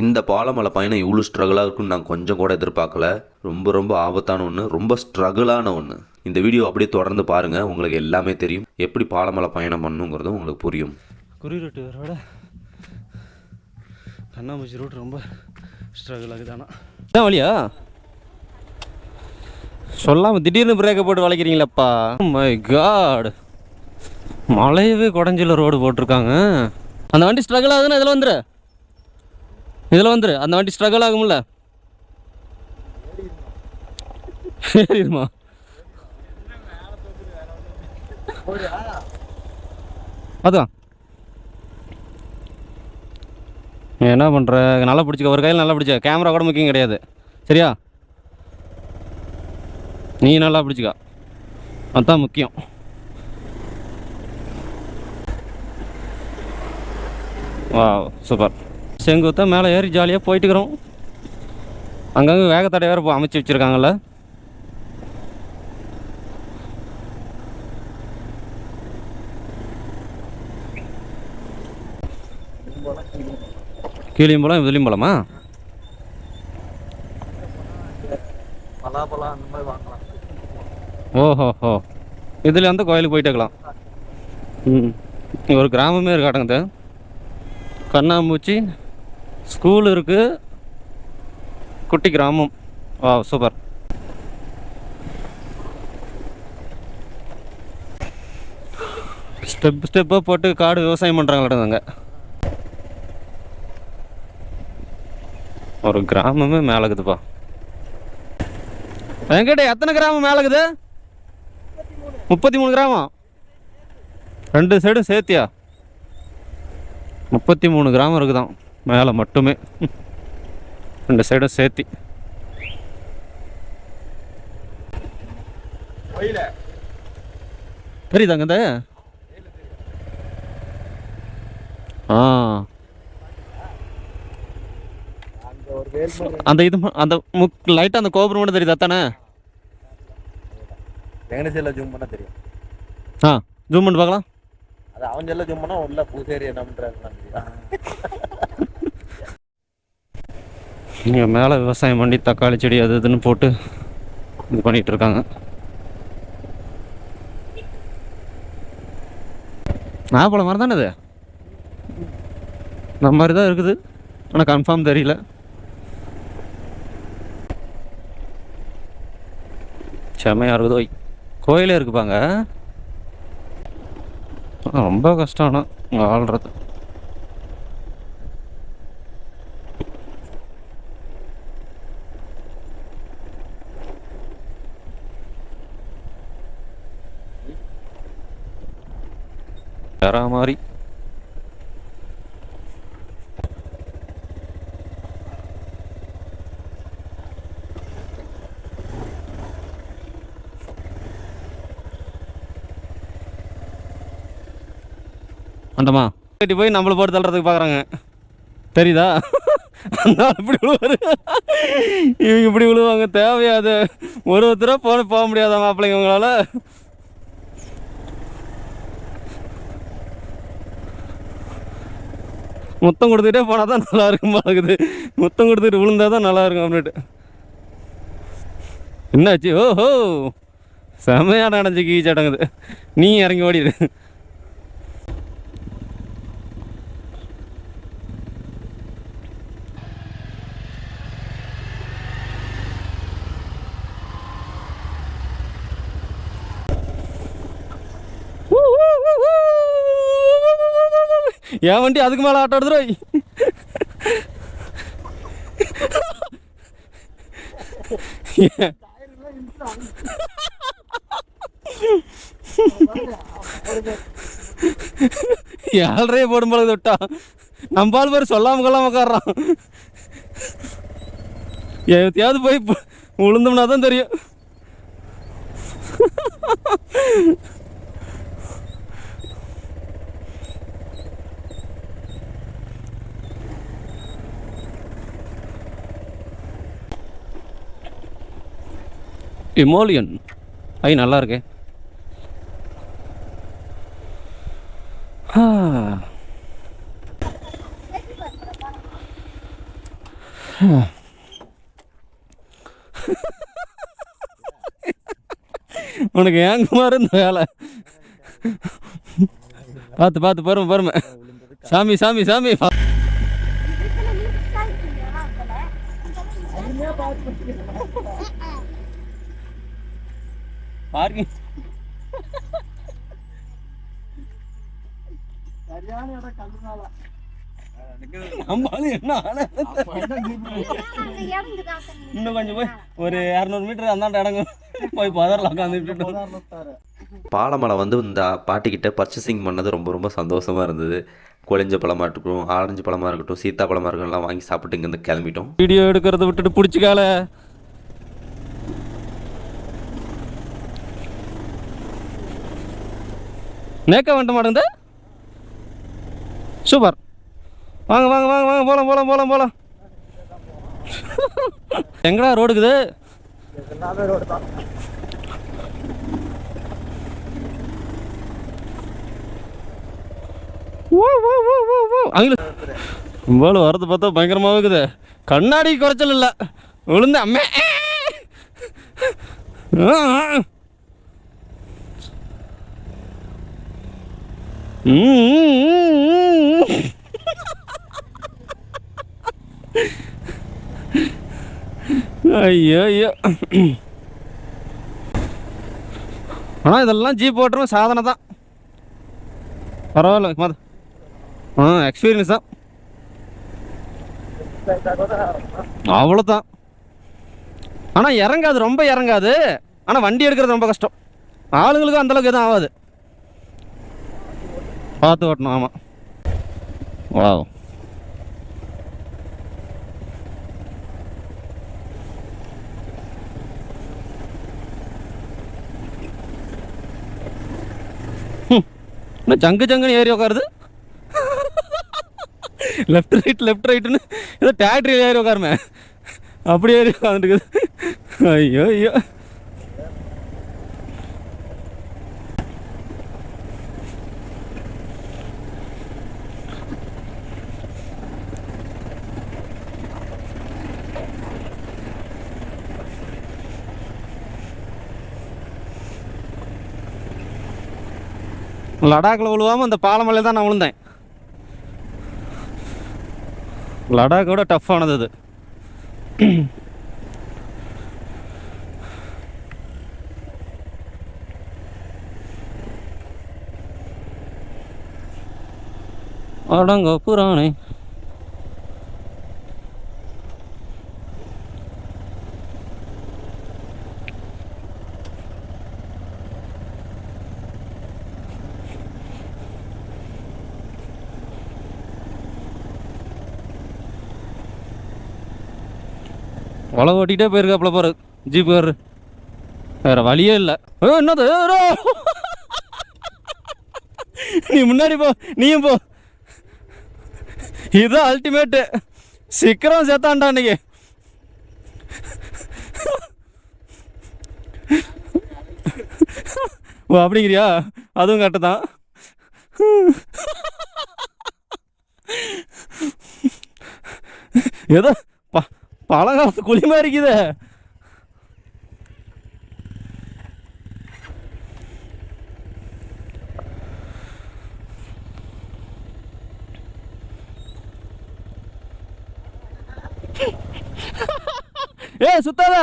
இந்த பாலமலை பயணம் இவ்வளோ ஸ்ட்ரகிளாக இருக்குன்னு நான் கொஞ்சம் கூட எதிர்பார்க்கல. ரொம்ப ரொம்ப ஆபத்தான ஒன்று ரொம்ப ஸ்ட்ரகிளான ஒன்று இந்த வீடியோ அப்படியே தொடர்ந்து பாருங்கள் உங்களுக்கு எல்லாமே தெரியும். எப்படி பாலமலை பயணம் பண்ணுங்கிறதும் உங்களுக்கு புரியும். குறி ரூட்டு வேறோட கண்ணாமூச்சி ரூட் ரொம்ப ஸ்ட்ரகிள் ஆகுதானா இதான் வழியா? சொல்லாமல் திடீர்னு பிரேக்கை போட்டு வளைக்கிறீங்களப்பா. மை காட் மலையவே குடஞ்சில ரோடு போட்டிருக்காங்க. அந்த வண்டி ஸ்ட்ரகிள் ஆகுதுன்னா இதில் வந்துரு. இதில் வந்துரு. அந்த வண்டி ஸ்ட்ரகிள் ஆகும்ல. ஏறிடுமா? அதான். என்ன பண்ணுற நல்லா பிடிச்சிக்க. ஒரு கையில் நல்லா பிடிச்ச கேமரா கூட முக்கியம் கிடையாது. சரியா? நீ நல்லா பிடிச்சிக்க. அதுதான் முக்கியம். வா சூப்பர் செங்குத்தா மேலே ஏறி ஜாலியாக போயிட்டுக்கிறோம். அங்கங்கே வேகத்தடை வேறு அமைச்சு வச்சுருக்காங்கல்ல. கீழியும் போகலாம் இதுலேயும் போகலாமா பலாப்பழம் அந்த மாதிரி வாங்கலாம். ஓஹோ ஹோ இதில் வந்து கோயிலுக்கு போயிட்டுக்கலாம் ம் ஒரு கிராமமே இருக்காட்டங்குது கண்ணாமூச்சி ஸ்கூல் இருக்குது குட்டி கிராமம். வா சூப்பர். ஸ்டெப் ஸ்டெப்பாக போட்டு காடு விவசாயம் பண்ணுறாங்களாட்டங்க ஒரு கிராமமே மேலே இருக்குதுப்பா வெங்கட எத்தனை கிராமம் மேலே இருக்குது முப்பத்தி மூணு கிராமம். ரெண்டு சைடும் சேர்த்தியா? முப்பத்தி மூணு கிராமம் இருக்குதான். மேலே மட்டுமே. ரெண்டு சைடும் சேர்த்தி. தெரியுதாங்க இந்த ஆ. அந்த இது அந்த முக் லைட்டாக அந்த கோபுரம் மட்டும் தெரியுதா தானே வெங்கடேசில ஜூம் பண்ணா தெரியும். ஆ ஜூம் பண்ணி பார்க்கலாம். அது அவன் ஜூம் பண்ணா உள்ள பூசேரி என்ன பண்றாங்க இங்கே மேலே விவசாயம் பண்ணி தக்காளி செடி அது இதுன்னு போட்டு இது பண்ணிட்டு இருக்காங்க. நாப்பழம் மாதிரி தானே இது? நம்ம மாதிரி தான் இருக்குது. ஆனால் கன்ஃபார்ம் தெரியல. செம்மையாக இருக்குதோ. கோயிலே இருக்குப்பாங்க? ரொம்ப கஷ்டம் ஆனால் வாழ்கிறது ஆள்றது மாதிரி அந்தம்மா கட்டி போய் நம்மளை போட்டு தள்ளுறதுக்கு பார்க்குறாங்க. தெரியுதா? அந்த இப்படி விழுவாரு. இவங்க இப்படி விழுவாங்க தேவையாது ஒரு ஒருத்தராக போக போக முடியாதா மாப்பிள்ளைங்க உங்களால். முத்தம் கொடுத்துட்டே போனால் தான் நல்லா இருக்கும் பார்க்குது முத்தம் கொடுத்துட்டு விழுந்தா தான் நல்லா இருக்கும் அப்படின்ட்டு. என்னாச்சு? ஓஹோ! செமையாக நடந்துச்சு கீச்சடங்குது நீ இறங்கி ஓடிடு என் வண்டி அதுக்கு மேலே ஆட்டோ எடுத்துரும் ஏழ்றையே போடும் பொழுது விட்டா நம்பால் பேர் சொல்லாம கொள்ளாம உட்காடுறான் எத்தையாவது போய் விழுந்தோம்னா தான் தெரியும். இமோலியன். ஐ நல்லா இருக்கே. உனக்கு ஏங்க மாதிரி இந்த வேலை? பார்த்து பார்த்து பொறுமை பொறுமை. சாமி சாமி சாமி. பா- பார்க்கிங் சரியான இடம்? இன்னும் கொஞ்சம் போய் ஒரு இரநூறு மீட்டர் அந்தாண்ட இடங்க போய் பதரில் உட்காந்துட்டு பாலமலை வந்து இந்த பாட்டிக்கிட்ட பர்ச்சேசிங் பண்ணது ரொம்ப ரொம்ப சந்தோஷமாக இருந்தது. குழஞ்ச பழமாக இருக்கட்டும் ஆரஞ்சு பழமாக இருக்கட்டும் சீத்தா பழமாக இருக்கட்டும் எல்லாம் வாங்கி சாப்பிட்டு இங்கேருந்து கிளம்பிட்டோம். வீடியோ எடுக்கிறத விட்டுட்டு பிடிச்சிக்கால நேக்க வேண்ட மாட்டேங்குது சூப்பர். வாங்க வாங்க வாங்க வாங்க போகலாம் போகலாம் போகலாம் போகலாம் எங்கடா ரோடுக்குது ரோடு ஓ ஓ ஓ ஓ ஓ இவ்வளோ வரது பார்த்தா பயங்கரமாக இருக்குது. கண்ணாடி குறைச்சல் இல்லை. விழுந்த அம்மே ஆ, ஆ. ம், ம், ம், ம். ஐயோ ஐயோ. ஆனால் இதெல்லாம் ஜீப் ஓட்டுறோம் சாதனை தான். பரவாயில்ல மத. ஆ எக்ஸ்பீரியன்ஸ் தான். அவ்வளோதான் ஆனால் இறங்காது ரொம்ப இறங்காது. ஆனால் வண்டி எடுக்கிறது ரொம்ப கஷ்டம். ஆளுங்களுக்கும் அந்தளவுக்கு எதுவும் ஆகாது. பார்த்து ஓட்டணும் ஆமாம் வாவ். என்ன ஜங்கு ஜங்குன்னு ஏறி உட்காருது லெஃப்ட் ரைட் லெஃப்ட் ரைட்டுன்னு ஏதோ டேக்டரி ஏறி உட்காருமே அப்படி ஏறி உட்காந்துருக்குது ஐயோ ஐயோ. லடாக்கில் விழுவாமல் அந்த பாலமலையில் தான் நான் விழுந்தேன். லடாக்கோட டஃப்பானது அது. அடங்க புராணே. வலை ஓட்டிகிட்டே போயிருக்காப்புல பாரு ஜீப் காரு. வேற வழியே இல்லை. என்னது? நீ முன்னாடி போ நீயும் போ. இதுதான் அல்டிமேட்டு சீக்கிரம் சேர்த்தான்டா அன்னைக்கு. ஓ அப்படிங்கிறியா? அதுவும் கரெக்டு தான். ஏதோ பழகாசு குளிமா இருக்குது இருக்குதே. ஏ சுத்தாத.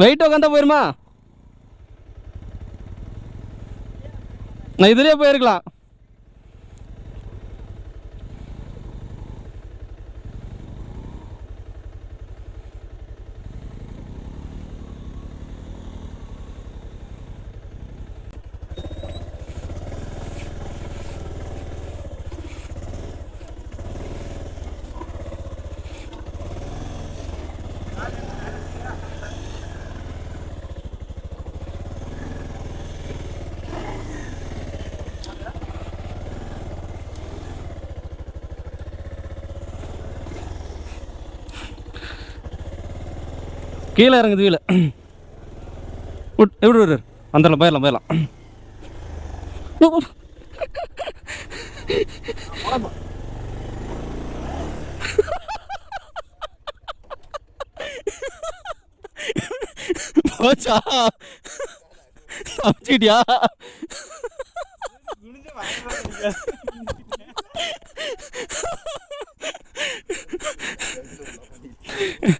வெயிட் உட்காந்தா போயிருமா? நான் இதுலேயே போயிருக்கலாம். கீழே இறங்குது கீழே. விட் எப்படி விடு. வந்துடலாம் போயிடலாம் போயிடலாம். போச்சா? தப்பிச்சிட்டியா?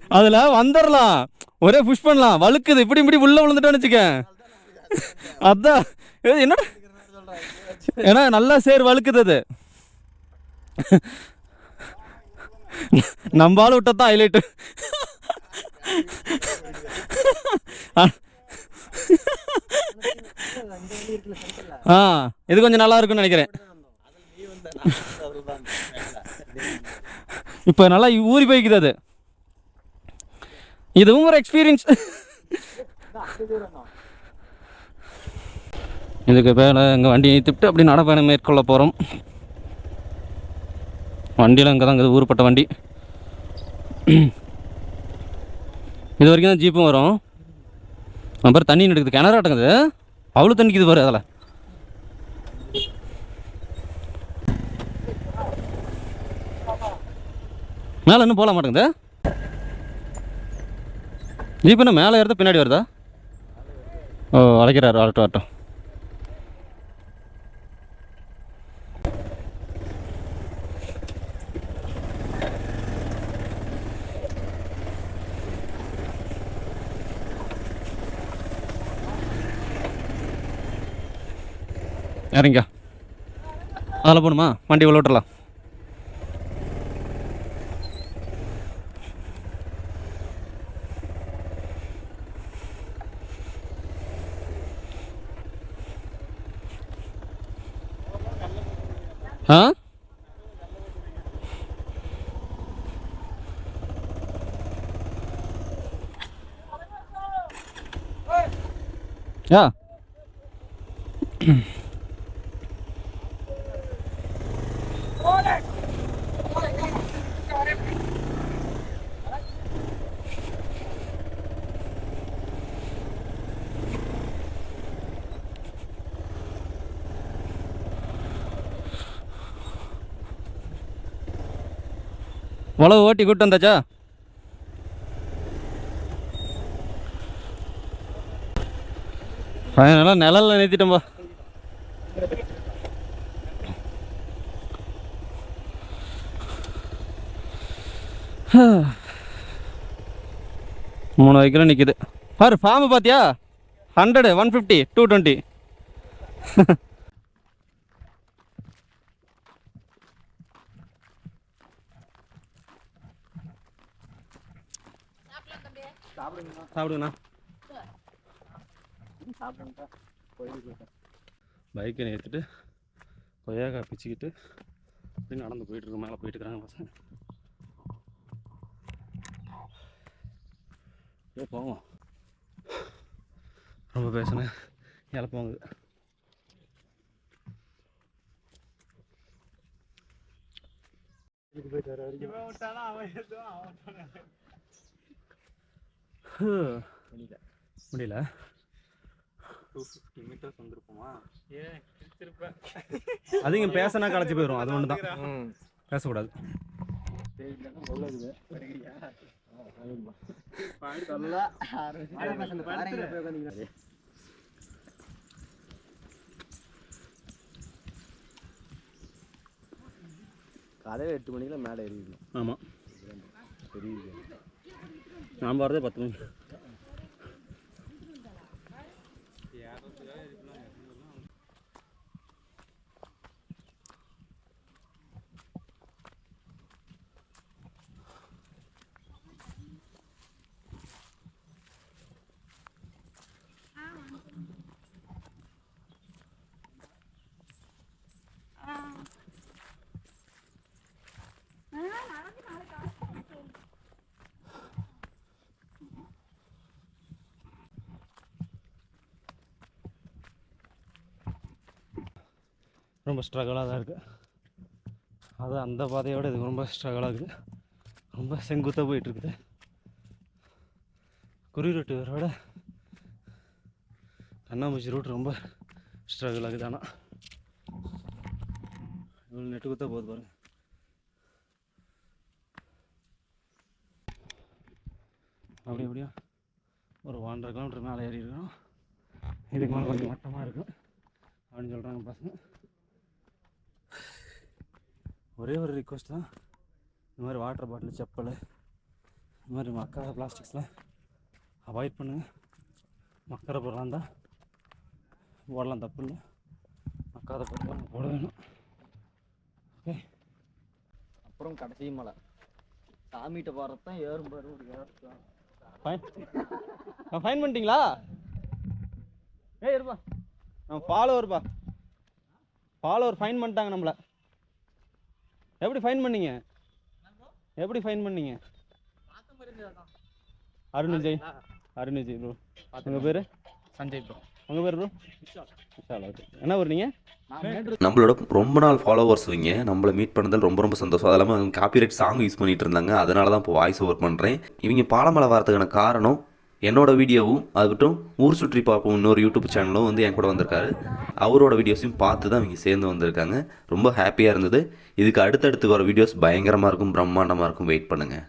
அதுல வந்துடலாம். ஒரே புஷ் பண்ணலாம். வழுக்குது. இப்படி இப்படி உள்ள விழுந்துட்டோன்னு வச்சுக்க அதான். என்னடா ஏன்னா நல்லா சேர் வழுக்குது அது. நம்ம ஆள் விட்டதான் ஹைலைட்டு ஆ இது கொஞ்சம் நல்லா இருக்கும்னு நினைக்கிறேன். இப்போ நல்லா ஊறி போய்க்குது அது. இதுவும் ஒரு எக்ஸ்பீரியன்ஸ் இதுக்கு மேலே எங்கள் வண்டியை நிறுத்திவிட்டு அப்படி நடைப்பயணம் மேற்கொள்ள போகிறோம் வண்டியில் இங்கே தான் இருக்குது ஊருப்பட்ட வண்டி. இது வரைக்கும் தான் ஜீப்பும் வரும். அப்புறம் தண்ணி எடுக்குது கிணறாட்டங்குது அவ்வளோ தண்ணிக்குது பாரு அதில். மேலே இன்னும் போக மாட்டேங்குது. ஜீப் என்ன மேலே ஏறுதா பின்னாடி வருதா? ஓ அழைக்கிறாரு வரட்டும் வரட்டும் இறங்க அதில் போகணுமா? வண்டி உள்ள விட்டுறலாம். ஆ யா உழவு ஓட்டி கூட்டு வந்தாச்சா? அதனால நிழல்ல நிறுத்திட்டோம்பா மூணு வைக்கிற நிற்கிது பாரு ஃபார்மு பார்த்தியா hundred one fifty two twenty சாப்பிடுங்கண்ணா. பைக்கை நிறுத்திட்டு கொய்யாக்காய் பிச்சுக்கிட்டு அப்படியே நடந்து போயிட்டுருக்கோம் மேலே போயிட்டு இருக்கிறாங்க பசங்க. ஏ போவோம். ரொம்ப பேசினேன். இழப்பாங்க இவன் விட்டானா அவன் எதுவும் அவன் விட்டானா. முடியல ஏன் கிழிச்சிருப்பேன். அதிக பேசினா களைச்சி போயிடும் அது ஒன்று தான் பேசக்கூடாது. காலையில் எட்டு மணிக்கெல்லாம் மேலே ஏறிடணும். ஆமாம் தெரியுது. நான் வரதே பத்து மணி ரொம்ப ஸ்ட்ரகிளாக தான் இருக்குது அது அந்த பாதையோட இது ரொம்ப ஸ்ட்ரகிளாக இருக்குது ரொம்ப செங்குத்தாக போயிட்டுருக்குது. குருவிரட்டு வரோட கண்ணாமூச்சி ரூட் ரொம்ப ஸ்ட்ரகிள் ஆகுது ஆனால் இவ்வளோ நெட்டு குத்தா போகுது பாருங்கள் அப்படி அப்படியா. ஒரு ஒன்றரை கிலோமீட்டர் மேலே ஏறி இருக்கிறோம் இதுக்கு மேலே கொஞ்சம் மட்டமாக இருக்கும் அப்படின்னு சொல்கிறாங்க பசங்க. ஒரே ஒரு ரிக்வஸ்ட் தான். இந்த மாதிரி வாட்டர் பாட்டில் செப்பல் இந்த மாதிரி மக்காத பிளாஸ்டிக்ஸ்லாம் அவாய்ட் பண்ணுங்கள் மக்கிற பொருளாக இருந்தால் போடலாம் தப்பு இல்லை. மக்காத பொருள் போட வேணும். ஓகே அப்புறம் கடைசி மலை சாமிகிட்ட போகிறது தான் ஏறும் பாரு ஒரு ஏறும் ஃபைன் ஃபைன் பண்ணிட்டீங்களா? ஏய் இருப்பா. நான் ஃபாலோவர்ப்பா ஃபாலோவர் ஃபைன் பண்ணிட்டாங்க நம்மள. எப்படி ஃபைன் பண்ணீங்க? எப்படி ஃபைன் பண்ணீங்க? அருண் விஜய். அருண் விஜய் ப்ரோ உங்கள் பேர்? சஞ்சய் ப்ரோ உங்கள் பேர் ப்ரோ என்ன நீங்கள் நம்மளோட ரொம்ப நாள் ஃபாலோவர்ஸ் இவங்க. நம்மளை மீட் பண்ணதில் ரொம்ப ரொம்ப சந்தோஷம். அது இல்லாமல் அவங்க காப்பிரைட் சாங் யூஸ் பண்ணிட்டு இருந்தாங்க. அதனால தான் இப்போ வாய்ஸ் ஓவர் பண்ணுறேன் இவங்க பாலமலை வரதுக்கான காரணம் என்னோடய வீடியோவும் அதுட்டும் ஊர் சுற்றி பார்ப்போம் இன்னொரு யூடியூப் சேனலும் வந்து என் கூட வந்திருக்காரு. அவரோட வீடியோஸையும் பார்த்து தான் இவங்க சேர்ந்து வந்திருக்காங்க. ரொம்ப ஹாப்பியாக இருந்தது. இதுக்கு அடுத்தடுத்து வர வீடியோஸ் பயங்கரமாக இருக்கும் பிரம்மாண்டமாக இருக்கும். வெயிட் பண்ணுங்கள்